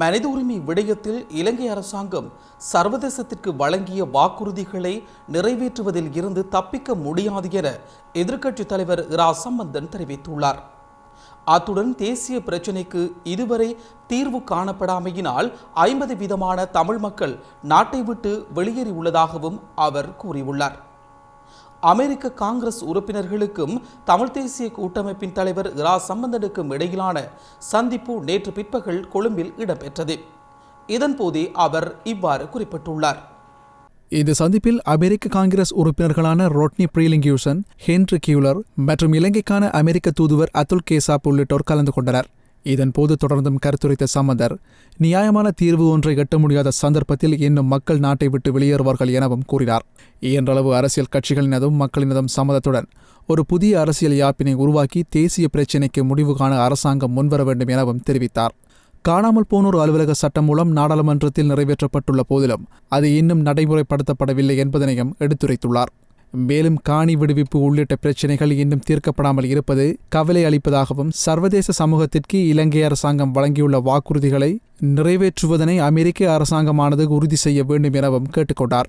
மனித உரிமை விடயத்தில் இலங்கை அரசாங்கம் சர்வதேசத்திற்கு வழங்கிய வாக்குறுதிகளை நிறைவேற்றுவதில் இருந்து தப்பிக்க முடியாது என எதிர்க்கட்சித் தலைவர் இரா சம்பந்தன் தெரிவித்துள்ளார். அத்துடன் தேசிய பிரச்சினைக்கு இதுவரை தீர்வு காணப்படாமையினால் ஐம்பது வீதமான தமிழ் மக்கள் நாட்டை விட்டு வெளியேறியுள்ளதாகவும் அவர் கூறியுள்ளார். அமெரிக்க காங்கிரஸ் உறுப்பினர்களுக்கும் தமிழ் தேசிய கூட்டமைப்பின் தலைவர் இரா சம்பந்தனுக்கும் இடையிலான சந்திப்பு நேற்று பிற்பகல் கொழும்பில் இடம்பெற்றது. இதன்போதே அவர் இவ்வாறு குறிப்பிட்டுள்ளார். இந்த சந்திப்பில் அமெரிக்க காங்கிரஸ் உறுப்பினர்களான ரோட்னி ப்ரீலிங்யூசன் ஹென்ரி கியூலர் மற்றும் இலங்கைக்கான அமெரிக்க தூதுவர் அதுல் கேசாப் உள்ளிட்டோர் கலந்து கொண்டனர். இதன்போது தொடர்ந்தும் கருத்துரைத்த சம்பந்தர் நியாயமான தீர்வு ஒன்றை எட்ட முடியாத சந்தர்ப்பத்தில் இன்னும் மக்கள் நாட்டை விட்டு வெளியேறுவார்கள் எனவும் கூறினார். இயன்றளவு அரசியல் கட்சிகளினதும் மக்களினதும் சம்மதத்துடன் ஒரு புதிய அரசியல் யாப்பினை உருவாக்கி தேசிய பிரச்சினைக்கு முடிவு காண அரசாங்கம் முன்வர வேண்டும் எனவும் தெரிவித்தார். காணாமல் போனோர் அலுவலக சட்டம் மூலம் நாடாளுமன்றத்தில் நிறைவேற்றப்பட்டுள்ள போதிலும் அது இன்னும் நடைமுறைப்படுத்தப்படவில்லை என்பதனையும் எடுத்துரைத்துள்ளார். மேலும் காணி விடுவிப்பு உள்ளிட்ட பிரச்சினைகள் இன்னும் தீர்க்கப்படாமல் இருப்பது கவலை அளிப்பதாகவும் சர்வதேச சமூகத்திற்கு இலங்கை அரசாங்கம் வழங்கியுள்ள வாக்குறுதிகளை நிறைவேற்றுவதனை அமெரிக்க அரசாங்கமானது உறுதி செய்ய வேண்டும் எனவும் கேட்டுக்கொண்டார்.